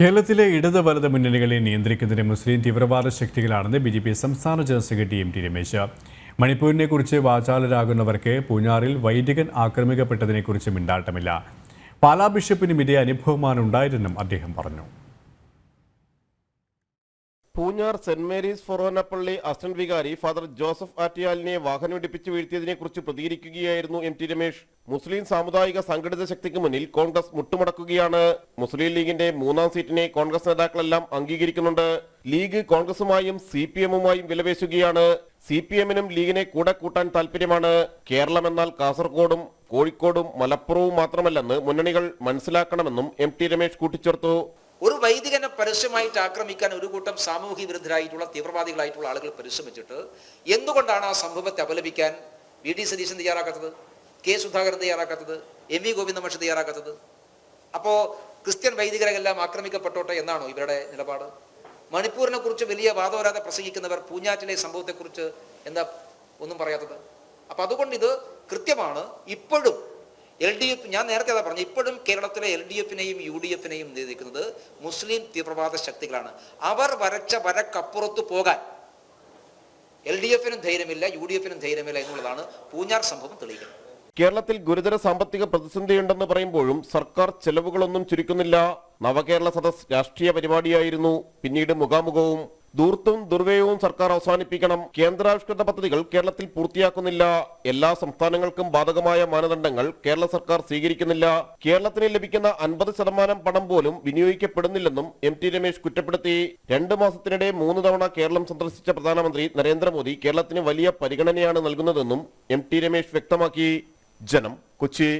കേരളത്തിലെ ഇടത് വലത് മുന്നണികളെ നിയന്ത്രിക്കുന്നതിന് മുസ്ലിം തീവ്രവാദ ശക്തികളാണെന്ന് ബി ജെ പി സംസ്ഥാന general secretary M T Ramesh. മണിപ്പൂരിനെ കുറിച്ച് വാചാലരാകുന്നവർക്ക് പൂഞ്ഞാറിൽ വൈദികൻ ആക്രമിക്കപ്പെട്ടതിനെക്കുറിച്ച് മിണ്ടാട്ടമില്ല. പാലാ ബിഷപ്പിനും ഇതേ അനുഭവമാണ് ഉണ്ടായതെന്നും അദ്ദേഹം പറഞ്ഞു. പൂഞ്ഞാർ സെന്റ് മേരീസ് ഫൊറോനപ്പള്ളി അസിസ്റ്റന്റ് വികാരി ഫാദർ ജോസഫ് ആറ്റിയാലിനെ വാഹനമിടിപ്പിച്ച് വീഴ്ത്തിയതിനെ കുറിച്ച് പ്രതികരിക്കുകയായിരുന്നു എം ടി രമേശ്. മുസ്ലിം സാമുദായിക സംഘടിത ശക്തിക്ക് മുന്നിൽ കോൺഗ്രസ് മുട്ടുമടക്കുകയാണ്. മുസ്ലിം ലീഗിന്റെ മൂന്നാം സീറ്റിനെ കോൺഗ്രസ് നേതാക്കളെല്ലാം അംഗീകരിക്കുന്നുണ്ട്. ലീഗ് കോൺഗ്രസുമായും സി പി എമ്മുമായും വിലപേശുകയാണ്. സി പി എമ്മിനും ലീഗിനെ കൂടെ കൂട്ടാൻ താല്പര്യമാണ് കേരളം എന്നാൽ കാസർഗോഡും കോഴിക്കോടും മലപ്പുറവും മാത്രമല്ലെന്ന് മുന്നണികൾ മനസ്സിലാക്കണമെന്നും എം ടി രമേശ് കൂട്ടിച്ചേർത്തു. ഒരു വൈദികനെ പരസ്യമായിട്ട് ആക്രമിക്കാൻ ഒരു കൂട്ടം സാമൂഹിക വിരുദ്ധരായിട്ടുള്ള തീവ്രവാദികളായിട്ടുള്ള ആളുകൾ പരിശ്രമിച്ചിട്ട് എന്തുകൊണ്ടാണ് ആ സംഭവത്തെ അപലപിക്കാൻ വി ഡി സതീശൻ തയ്യാറാക്കാത്തത്? കെ സുധാകരൻ തയ്യാറാക്കാത്തത്? എം വി ഗോവിന്ദ മഷി തയ്യാറാക്കാത്തത്? അപ്പോ ക്രിസ്ത്യൻ വൈദികരെല്ലാം ആക്രമിക്കപ്പെട്ടോട്ടെ എന്നാണോ ഇവരുടെ നിലപാട്? മണിപ്പൂരിനെ കുറിച്ച് വലിയ വാദവരാതെ പ്രസംഗിക്കുന്നവർ പൂഞ്ഞാറ്റിലെ സംഭവത്തെക്കുറിച്ച് എന്താ ഒന്നും പറയാത്തത്? അപ്പൊ അതുകൊണ്ട് ഇത് കൃത്യമാണ്. ഇപ്പോഴും എൽ ഡി എഫ് ഞാൻ നേരത്തെ അതാ പറഞ്ഞു ഇപ്പോഴും കേരളത്തിലെ എൽ ഡി എഫിനെയും യു ഡി എഫിനെയും നിയന്ത്രിക്കുന്നത് മുസ്ലിം തീവ്രവാദ ശക്തികളാണ്. അവർ വരച്ച വരക്കപ്പുറത്ത് പോകാൻ എൽ ഡി എഫിനും ധൈര്യമില്ല യു ഡി എഫിനും ധൈര്യമില്ല എന്നുള്ളതാണ് പൂഞ്ഞാർ സംഭവം തെളിയിക്കുന്നത്. കേരളത്തിൽ ഗുരുതര സാമ്പത്തിക പ്രതിസന്ധിയുണ്ടെന്ന് പറയുമ്പോഴും സർക്കാർ ചെലവുകളൊന്നും ചുരുക്കുന്നില്ല. നവകേരള സദസ് രാഷ്ട്രീയ പരിപാടിയായിരുന്നു. പിന്നീട് മുഖാമുഖവും ദൂർത്തും ദുർവ്യയവും സർക്കാർ അവസാനിപ്പിക്കണം. കേന്ദ്രാവിഷ്കൃത പദ്ധതികൾ കേരളത്തിൽ പൂർത്തിയാക്കുന്നില്ല. എല്ലാ സംസ്ഥാനങ്ങൾക്കും ബാധകമായ മാനദണ്ഡങ്ങൾ കേരള സർക്കാർ സ്വീകരിക്കുന്നില്ല. കേരളത്തിന് ലഭിക്കുന്ന അൻപത് ശതമാനം പണം പോലും വിനിയോഗിക്കപ്പെടുന്നില്ലെന്നും എം ടി രമേശ് കുറ്റപ്പെടുത്തി. രണ്ട് മാസത്തിനിടെ മൂന്ന് തവണ കേരളം സന്ദർശിച്ച പ്രധാനമന്ത്രി നരേന്ദ്രമോദി കേരളത്തിന് വലിയ പരിഗണനയാണ് നൽകുന്നതെന്നും എം ടി രമേശ് വ്യക്തമാക്കി. ജനം കൊച്ചി.